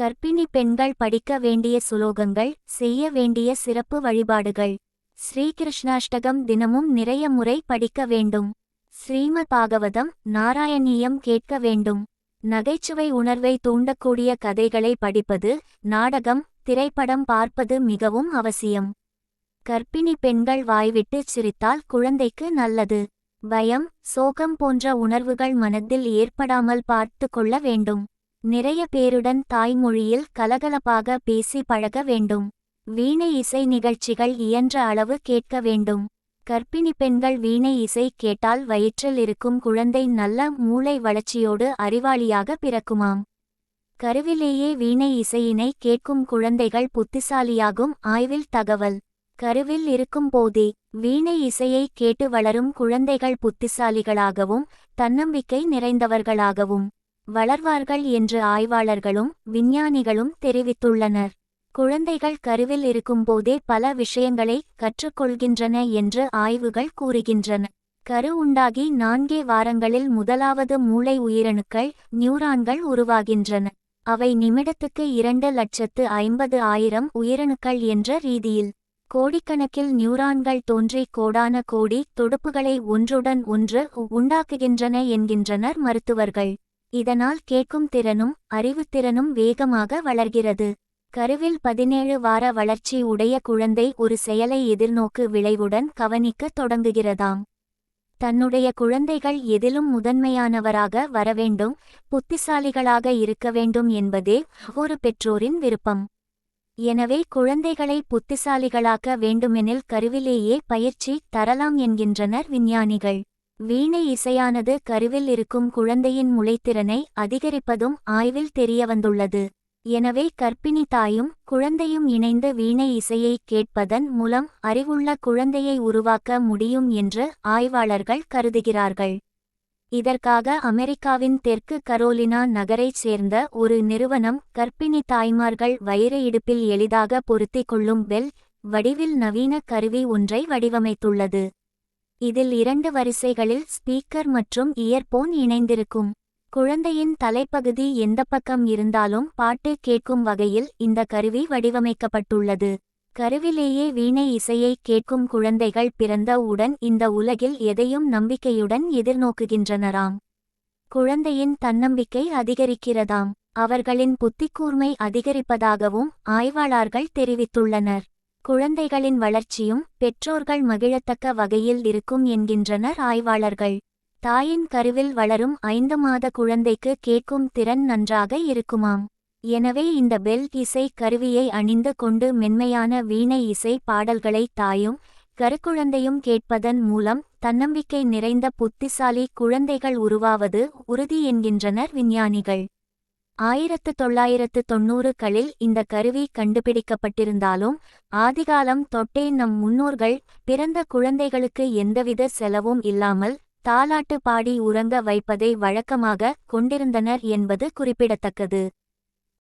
கர்ப்பிணி பெண்கள் படிக்க வேண்டிய சுலோகங்கள் செய்ய வேண்டிய சிறப்பு வழிபாடுகள். ஸ்ரீகிருஷ்ணாஷ்டகம் தினமும் நிறைய முறை படிக்க வேண்டும். ஸ்ரீமத் பாகவதம் நாராயணீயம் கேட்க வேண்டும். நகைச்சுவை உணர்வை தூண்டக்கூடிய கதைகளை படிப்பது நாடகம் திரைப்படம் பார்ப்பது மிகவும் அவசியம். கர்ப்பிணி பெண்கள் வாய்விட்டு சிரித்தால் குழந்தைக்கு நல்லது. பயம் சோகம் போன்ற உணர்வுகள் மனத்தில் ஏற்படாமல் பார்த்து கொள்ள வேண்டும். நிறைய பேருடன் தாய்மொழியில் கலகலப்பாக பேசி பழக வேண்டும். வீணை இசை நிகழ்ச்சிகள் இயன்ற அளவு கேட்க வேண்டும். கர்ப்பிணி பெண்கள் வீணை இசை கேட்டால் வயிற்றில் இருக்கும் குழந்தை நல்ல மூளை வளர்ச்சியோடு அறிவாளியாக பிறக்குமாம். கருவிலேயே வீணை இசையினை கேட்கும் குழந்தைகள் புத்திசாலியாகும் ஆய்வில் தகவல். கருவில் இருக்கும் போதே வீணை இசையை கேட்டு வளரும் குழந்தைகள் புத்திசாலிகளாகவும் தன்னம்பிக்கை நிறைந்தவர்களாகவும் வளர்வார்கள் என்று ஆய்வாளர்களும் விஞ்ஞானிகளும் தெரிவித்துள்ளனர். குழந்தைகள் கருவில் இருக்கும்போதே பல விஷயங்களை கற்றுக்கொள்கின்றன என்று ஆய்வுகள் கூறுகின்றன. கரு உண்டாகி நான்கே வாரங்களில் முதலாவது மூளை உயிரணுக்கள் நியூரான்கள் உருவாகின்றன. அவை நிமிடத்துக்கு இரண்டு லட்சத்து ஐம்பது ஆயிரம் உயிரணுக்கள் என்ற ரீதியில். கோடிக்கணக்கில் நியூரான்கள் தோன்றி கோடான கோடி துடுப்புகளை ஒன்றுடன் ஒன்று உண்டாக்குகின்றன என்கின்றனர் மருத்துவர்கள். இதனால் கேட்கும் திறனும் அறிவுத்திறனும் வேகமாக வளர்கிறது. கருவில் பதினேழு வார வளர்ச்சி உடைய குழந்தை ஒரு செயலை எதிர்நோக்கு விளைவுடன் கவனிக்கத் தொடங்குகிறதாம். தன்னுடைய குழந்தைகள் எதிலும் முதன்மையானவராக வரவேண்டும் புத்திசாலிகளாக இருக்க வேண்டும் என்பதே ஒரு பெற்றோரின் விருப்பம். எனவே குழந்தைகளை புத்திசாலிகளாக்க வேண்டுமெனில் கருவிலேயே பயிற்சி தரலாம் என்கின்றனர் விஞ்ஞானிகள். வீணை இசையானது கருவில் இருக்கும் குழந்தையின் முளைத்திறனை அதிகரிப்பதும் ஆய்வில் தெரியவந்துள்ளது. எனவே கர்ப்பிணி தாயும் குழந்தையும் இணைந்து வீணை இசையை கேட்பதன் மூலம் அறிவுள்ள குழந்தையை உருவாக்க முடியும் என்று ஆய்வாளர்கள் கருதுகிறார்கள். இதற்காக அமெரிக்காவின் தெற்கு கரோலினா நகரைச் சேர்ந்த ஒரு நிறுவனம் கர்ப்பிணி தாய்மார்கள் வயிறு இடுப்பில் எளிதாக பொருத்திக் கொள்ளும் பெல் வடிவில் நவீன கருவி ஒன்றை வடிவமைத்துள்ளது. இதில் இரண்டு வரிசைகளில் ஸ்பீக்கர் மற்றும் இயர்போன் இணைந்திருக்கும். குழந்தையின் தலைப்பகுதி எந்த பக்கம் இருந்தாலும் பாட்டு கேட்கும் வகையில் இந்த கருவி வடிவமைக்கப்பட்டுள்ளது. கருவிலேயே வீணை இசையை கேட்கும் குழந்தைகள் பிறந்த உடன் இந்த உலகில் எதையும் நம்பிக்கையுடன் எதிர்நோக்குகின்றனராம். குழந்தையின் தன்னம்பிக்கை அதிகரிக்கிறதாம். அவர்களின் புத்திக்கூர்மை அதிகரிப்பதாகவும் ஆய்வாளர்கள் தெரிவித்துள்ளனர். குழந்தைகளின் வளர்ச்சியும் பெற்றோர்கள் மகிழத்தக்க வகையில் இருக்கும் என்கின்றனர் ஆய்வாளர்கள். தாயின் கருவில் வளரும் ஐந்து மாத குழந்தைக்கு கேட்கும் திறன் நன்றாக இருக்குமாம். எனவே இந்த பெல் இசை கருவியை அணிந்து கொண்டு மென்மையான வீணை இசை பாடல்களை தாயும் கருக்குழந்தையும் கேட்பதன் மூலம் தன்னம்பிக்கை நிறைந்த புத்திசாலி குழந்தைகள் உருவாவது உறுதி என்கின்றனர் விஞ்ஞானிகள். ஆயிரத்து தொள்ளாயிரத்து தொன்னூறுகளில் இந்த கருவி கண்டுபிடிக்கப்பட்டிருந்தாலும் ஆதிகாலம் தொட்டே நம் முன்னோர்கள் பிறந்த குழந்தைகளுக்கு எந்தவித செலவும் இல்லாமல் தாலாட்டு பாடி உறங்க வைப்பதை வழக்கமாக கொண்டிருந்தனர் என்பது குறிப்பிடத்தக்கது.